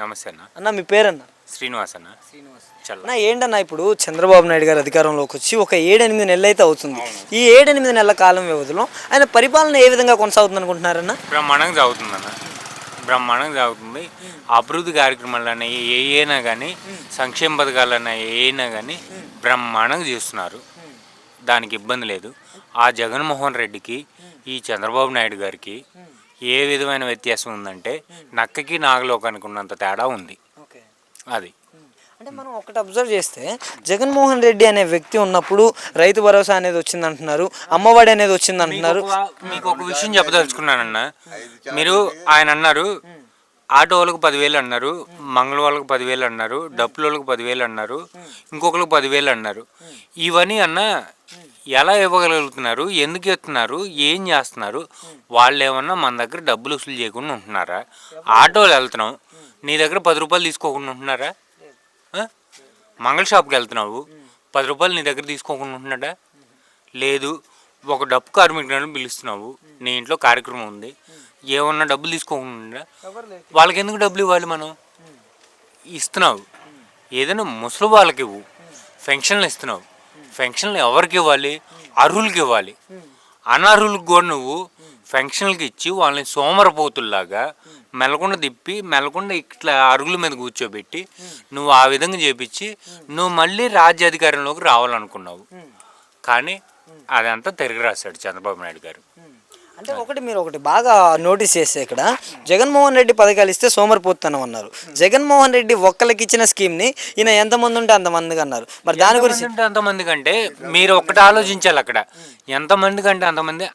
నమస్తే అన్న అన్న మీ పేరన్న? శ్రీనివాస్. అన్న చల్ల. అన్న ఏంటన్నా ఇప్పుడు చంద్రబాబు నాయుడు గారు అధికారంలోకి వచ్చి ఒక ఏడెనిమిది నెలలు అయితే అవుతుంది ఈ ఏడెనిమిది నెలల కాలం వ్యవధిలో ఆయన పరిపాలన ఏ విధంగా కొనసాగుతుంది అనుకుంటున్నారన్న బ్రహ్మాండంగా సాగుతుందన్న. బ్రహ్మాండంగా సాగుతుంది. అభివృద్ధి కార్యక్రమాలన్నా ఏ అయినా కానీ సంక్షేమ పథకాలన్నా ఏ అయినా కానీ బ్రహ్మాండంగా చేస్తున్నారు. దానికి ఇబ్బంది లేదు. ఆ జగన్మోహన్ రెడ్డికి ఈ చంద్రబాబు నాయుడు గారికి ఏ విధమైన వ్యత్యాసం ఉందంటే నక్కకి నాగలోకానికి ఉన్నంత తేడా ఉంది. ఓకే. అది. అంటే మనం ఒకటి అబ్జర్వ్ చేస్తే జగన్మోహన్ రెడ్డి అనే వ్యక్తి ఉన్నప్పుడు రైతు భరోసా అనేది వచ్చింది అంటున్నారు అమ్మఒడి అనేది వచ్చింది అంటున్నారు మీకు ఒక- మీకు ఒక విషయం చెప్పదలుచుకున్నానన్న. మీరు ఆయన అన్నారు ఆటో వాళ్ళకి పదివేలు అన్నారు మంగళ వాళ్ళకి పదివేలు అన్నారు డప్పుల వాళ్ళకి పదివేలు అన్నారు ఇంకొకరికి పదివేలు అన్నారు. ఇవన్నీ అన్న ఎలా ఇవ్వగలుగుతున్నారు? ఎందుకు ఇస్తున్నారు? ఏం చేస్తున్నారు? వాళ్ళు ఏమన్నా మన దగ్గర డబ్బులు వసూలు చేయకుండా ఉంటున్నారా? ఆటోలు వెళ్తున్నాం నీ దగ్గర పది రూపాయలు తీసుకోకుండా ఉంటున్నారా? మంగళ షాప్కి వెళ్తున్నావు. పది రూపాయలు నీ దగ్గర తీసుకోకుండా ఉంటున్నాడా? లేదు. ఒక డబ్బు కార్మికులను పిలుస్తున్నావు. నీ ఇంట్లో కార్యక్రమం ఉంది. ఏమన్నా డబ్బులు తీసుకోకుండా వాళ్ళకి ఎందుకు డబ్బులు ఇవ్వాలి మనం? ఇస్తున్నావు. ఏదైనా ముసలి వాళ్ళకి ఇవ్వు. పెన్షన్లు ఇస్తున్నావు. పెన్షన్లు ఎవరికి ఇవ్వాలి? అర్హులకి ఇవ్వాలి. అనర్హులకు కూడా నువ్వు పెన్షన్లకి ఇచ్చి వాళ్ళని సోమరపోతుల్లాగా మెలకొండ తిప్పి మెలకొండ ఇట్లా అరుగుల మీద కూర్చోబెట్టి నువ్వు ఆ విధంగా చేపించి నువ్వు మళ్ళీ రాజ్యాధికారంలోకి రావాలనుకున్నావు. కానీ అదంతా తిరిగి రాశాడు చంద్రబాబు నాయుడు గారు. అంటే ఒకటి మీరు ఒకటి బాగా నోటీస్ చేస్తే ఇక్కడ జగన్మోహన్ రెడ్డి పథకాలు ఇస్తే సోమరిపోతున్నాం అన్నారు. జగన్మోహన్ రెడ్డి ఒక్కరికి ఇచ్చిన స్కీమ్ని ఈయన ఎంతమంది ఉంటే అంతమందికి అన్నారు. మరి దాని గురించి ఎంతమంది అంటే కంటే మీరు ఒక్కటి ఆలోచించాలి అక్కడ. ఎంతమంది కంటే అంతమంది